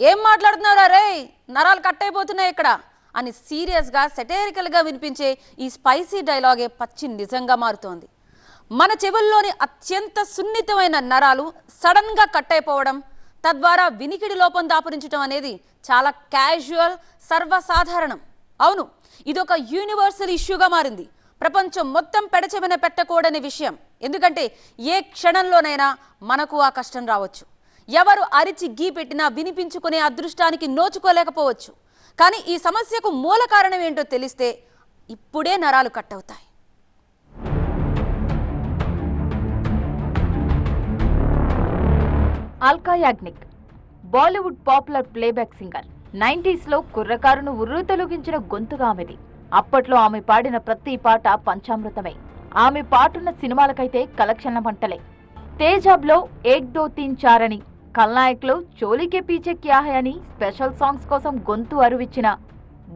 ఏం మాట్లాడుతున్నారా రే? నరాలు కట్ అయిపోతున్నాయి ఇక్కడ. అని సీరియస్గా సెటేరికల్గా వినిపించే ఈ స్పైసీ డైలాగే పచ్చి నిజంగా మారుతోంది. మన చెవుల్లోని అత్యంత సున్నితమైన నరాలు సడన్గా కట్ అయిపోవడం తద్వారా వినికిడి లోపం దాపురించడం అనేది చాలా క్యాజువల్ సర్వసాధారణం. అవును ఇదొక యూనివర్సల్ ఇష్యూగా మారింది. ప్రపంచం మొత్తం పెడచెవిన పెట్టకూడని విషయం. ఎందుకంటే ఏ క్షణంలోనైనా మనకు ఆ కష్టం రావచ్చు. ఎవరు అరిచి గీ పెట్టినా వినిపించుకునే అదృష్టానికి నోచుకోలేకపోవచ్చు. కానీ ఈ సమస్యకు మూల కారణం ఏంటో తెలిస్తే ఇప్పుడే నరాలు కట్ అవుతాయి. Alka Yagnik Bollywood popular playback singer. నైంటీస్లో కుర్రకారును ఉర్రు తొలగించిన గొంతుగా ఆమెది. అప్పట్లో ఆమె పాడిన ప్రతి పాట పంచామృతమే. ఆమె పాటున్న సినిమాలకైతే కలెక్షన్ల మంటలే. తేజాబ్లో ఏక్ దో తీన్ చారని కల్నాయక్లో చోలీకే పీచే క్యా హై అని స్పెషల్ సాంగ్స్ కోసం గొంతు అరువిచ్చిన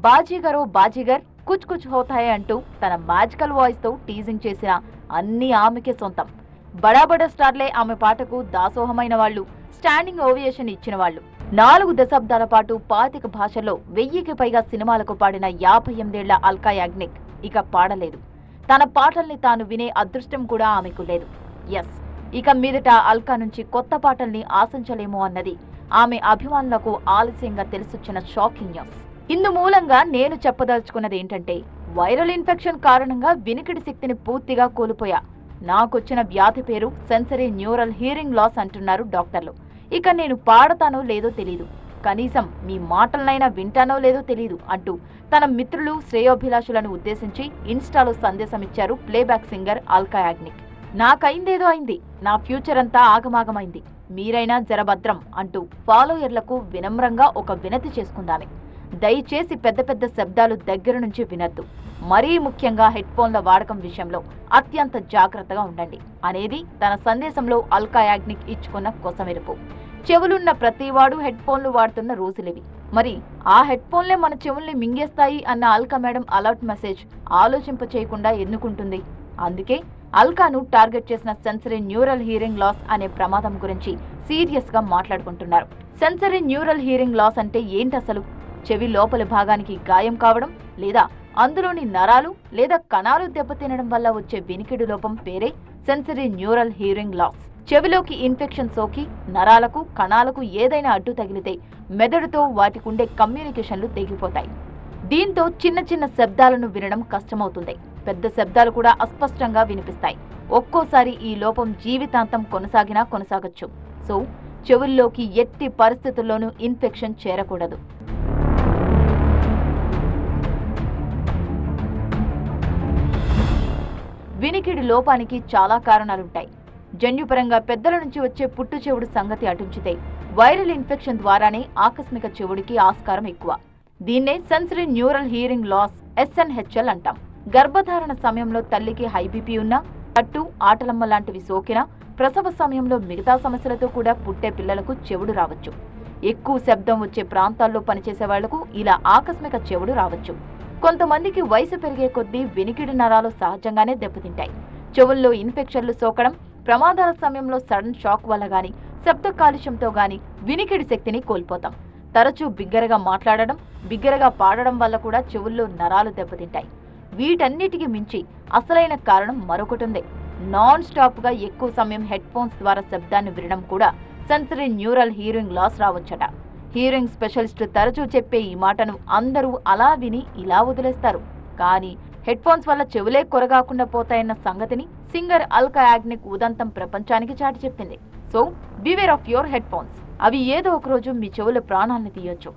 బాజీగరో బాజీగర్ కుచ్ కుచ్ హోతాయ్ అంటూ తన మ్యాజికల్ వాయిస్తో టీజింగ్ చేసిన అన్ని ఆమెకే సొంతం. బడా బడా స్టార్లే ఆమె పాటకు దాసోహమైన వాళ్ళు స్టాండింగ్ ఓవియేషన్ ఇచ్చిన వాళ్ళు నాలుగు దశాబ్దాల పాటు పాతిక భాషల్లో వెయ్యికి పైగా సినిమాలకు పాడిన యాభై ఎనిమిదేళ్ళ అల్కా యాగ్నిక్ ఇక పాడలేదు. తన పాటల్ని తాను వినే అదృష్టం కూడా ఆమెకు లేదు. ఎస్. ఇక మీదట అల్కా నుంచి కొత్త పాటల్ని ఆశించలేమో అన్నది. ఆమె అభిమానులకు ఆలస్యంగా తెలిసొచ్చిన షాకింగ్ న్యూస్. ఇందు మూలంగా నేను చెప్పదలుచుకున్నది ఏంటంటే వైరల్ ఇన్ఫెక్షన్ కారణంగా వినికిడి శక్తిని పూర్తిగా కోల్పోయా. నాకొచ్చిన వ్యాధి పేరు సెన్సరీ న్యూరల్ హీరింగ్ లాస్ అంటున్నారు డాక్టర్లు. ఇక నేను పాడతానో లేదో తెలీదు. కనీసం మీ మాటలనైనా వింటానో లేదో తెలీదు అంటూ తన మిత్రులు శ్రేయోభిలాషులను ఉద్దేశించి ఇన్స్టాలో సందేశం ఇచ్చారు ప్లేబ్యాక్ సింగర్ అల్కా యాగ్నిక్. నాకైందేదో అయింది. నా ఫ్యూచర్ అంతా ఆగమాగమైంది. మీరైనా జరభద్రం అంటూ ఫాలోయర్లకు వినమ్రంగా ఒక వినతి చేసుకుందామే. దయచేసి పెద్ద పెద్ద శబ్దాలు దగ్గర నుంచి వినొద్దు. మరీ ముఖ్యంగా హెడ్ ఫోన్ల వాడకం విషయంలో అత్యంత జాగ్రత్తగా ఉండండి. అనేది తన సందేశంలో అల్కా యాగ్నిక్ ఇచ్చుకున్న కొసమెరుపు. చెవులున్న ప్రతివాడు హెడ్ ఫోన్లు వాడుతున్న రోజులివి. మరి ఆ హెడ్ ఫోన్లే మన చెవుల్ని మింగేస్తాయి అన్న అల్కా మేడం అలర్ట్ మెసేజ్ ఆలోచింప చేయకుండా ఎన్నుకుంటుంది అందుకే అల్కాను టార్గెట్ చేసిన సెన్సరీ న్యూరల్ హీరింగ్ లాస్ అనే ప్రమాదం గురించి సీరియస్గా మాట్లాడుకుంటున్నారు. సెన్సరీ న్యూరల్ హీరింగ్ లాస్ అంటే ఏంటి అసలు? చెవి లోపలి భాగానికి గాయం కావడం లేదా అందులోని నరాలు లేదా కణాలు దెబ్బతినడం వల్ల వచ్చే వినికిడి లోపం పేరే సెన్సరీ న్యూరల్ హీరింగ్ లాస్. చెవిలోకి ఇన్ఫెక్షన్ సోకి నరాలకు కణాలకు ఏదైనా అడ్డు తగిలితే మెదడుతో వాటికుండే కమ్యూనికేషన్లు తెగిపోతాయి. దీంతో చిన్న చిన్న శబ్దాలను వినడం కష్టమవుతుంది. పెద్ద శబ్దాలు కూడా అస్పష్టంగా వినిపిస్తాయి. ఒక్కోసారి ఈ లోపం జీవితాంతం కొనసాగినా కొనసాగచ్చు. సో చెవుల్లోకి ఎట్టి పరిస్థితుల్లోనూ ఇన్ఫెక్షన్ చేరకూడదు. వినికిడి లోపానికి చాలా కారణాలుంటాయి. జన్యుపరంగా పెద్దల నుంచి వచ్చే పుట్టు చెవుడు సంగతి అటుంచితే వైరల్ ఇన్ఫెక్షన్ ద్వారానే ఆకస్మిక చెవుడికి ఆస్కారం ఎక్కువ. దీన్నే sensory neural hearing loss SNHL అంటాం. గర్భధారణ సమయంలో తల్లికి హైబీపీ ఉన్నా కట్టు ఆటలమ్మ లాంటివి సోకినా ప్రసవ సమయంలో మిగతా సమస్యలతో కూడా పుట్టే పిల్లలకు చెవుడు రావచ్చు. ఎక్కువ శబ్దం వచ్చే ప్రాంతాల్లో పనిచేసే వాళ్ళకు ఇలా ఆకస్మిక చెవుడు రావచ్చు. కొంతమందికి వయసు పెరిగే కొద్దీ వినికిడి నరాలు సహజంగానే దెబ్బతింటాయి. చెవుల్లో ఇన్ఫెక్షన్లు సోకడం ప్రమాదాల సమయంలో సడన్ షాక్ వల్ల గాని శబ్ద కాలుష్యంతో గాని వినికిడి శక్తిని కోల్పోతాం. తరచూ బిగ్గరగా మాట్లాడడం బిగ్గరగా పాడడం వల్ల కూడా చెవుల్లో నరాలు దెబ్బతింటాయి. వీటన్నిటికి మించి అసలైన కారణం మరొకటి ఉంది. నాన్ స్టాప్గా ఎక్కువ సమయం హెడ్ ఫోన్స్ ద్వారా శబ్దాన్ని వినడం కూడా సెన్సరీ న్యూరల్ హీరింగ్ లాస్ రావచ్చట. హీరింగ్ స్పెషలిస్ట్ తరచూ చెప్పే ఈ మాటను అందరూ అలా విని ఇలా వదిలేస్తారు. కానీ హెడ్ ఫోన్స్ వల్ల చెవులే కొరగాకుండా పోతాయన్న సంగతిని సింగర్ అల్కా యాగ్నిక్ ఉదంతం ప్రపంచానికి చాటి చెప్పింది. So beware of your headphones. అవి ఏదో ఒక రోజు మీ చెవుల ప్రాణాన్ని తీయొచ్చు.